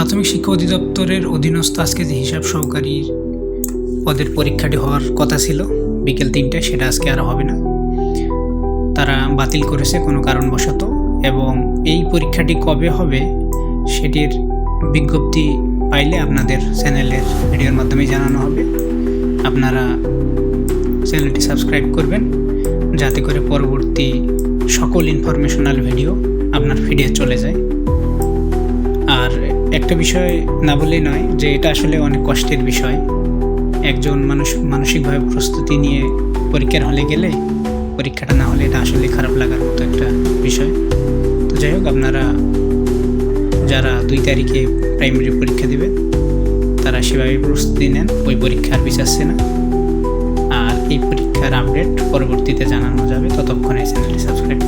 প্রাথমিক শিক্ষা অধিদপ্তরের অধীনস্থ আজকে যে হিসাব সহকারীর পদের পরীক্ষাটি হওয়ার কথা ছিল, বিকেল তিনটায়, সেটা আজকে আর হবে না। তারা বাতিল করেছে কোনো কারণবশত এবং এই পরীক্ষাটি কবে হবে সেটির বিজ্ঞপ্তি পাইলে আপনাদের চ্যানেলের ভিডিওর মাধ্যমে জানানো হবে। আপনারা চ্যানেলটি সাবস্ক্রাইব করবেন যাতে করে পরবর্তী সকল ইনফরমেশনাল ভিডিও আপনার ফিডে চলে যায়। একটা বিষয় না বললেই নয় যে এটা আসলে অনেক কষ্টের বিষয়। একজন মানুষ মানসিকভাবে প্রস্তুতি নিয়ে পরীক্ষার হলে গেলে পরীক্ষাটা না হলে এটা আসলে খারাপ লাগার মতো একটা বিষয়। তো যাই হোক, আপনারা যারা দুই তারিখে প্রাইমারি পরীক্ষা দেবে, তারা সেভাবে প্রস্তুতি নেন, ওই পরীক্ষার বিচারছে না। আর এই পরীক্ষার আপডেট পরবর্তীতে জানানো যাবে। ততক্ষণে চ্যানেলটি সাবস্ক্রাইব